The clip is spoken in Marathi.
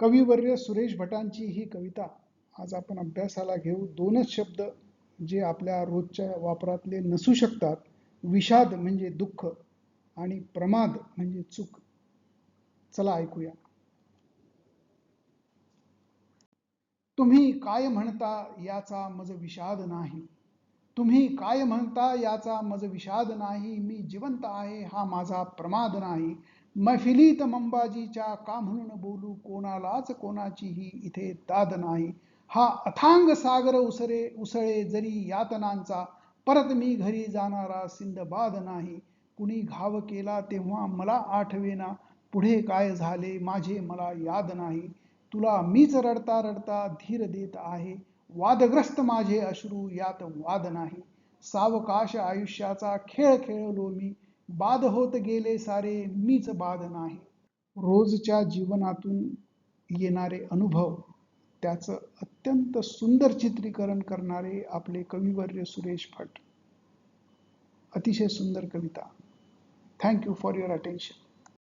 कविवर्य सुरेश भटांची ही कविता आज आपण अभ्यासाला घेऊ. दोनच शब्द जे आपल्या रोजच्या वापरातले नसू शकतात. विषाद म्हणजे दुःख आणि प्रमाद म्हणजे चूक. चला ऐकूया. तुम्ही काय म्हणता याचा मज विषाद नाही. तुम्ही काय म्हणता याचा मज विषाद नाही. मी जिवंत आहे हा माझा प्रमाद नाही. मैफिलीत मंबाजीच्या का म्हणून बोलू कोणालाच कोणाचीही इथे दाद नाही. हा अथांग सागर उसरे उसळे जरी यातनांचा परत मी घरी जाणारा सिंदबाद नाही. कुणी घाव केला तेव्हा मला आठवेना पुढे काय झाले माझे मला याद नाही. तुला मीच रडता रडता धीर देत आहे वादग्रस्त माझे अश्रू यात वाद नाही. सावकाश आयुष्याचा खेळ खेळलो मी बाद होत गेले सारे मीच बाद नाही. रोजच्या जीवनातून येणारे अनुभव त्याचं अत्यंत सुंदर चित्रीकरण करणारे आपले कविवर्य सुरेश भट. अतिशय सुंदर कविता. Thank you for your attention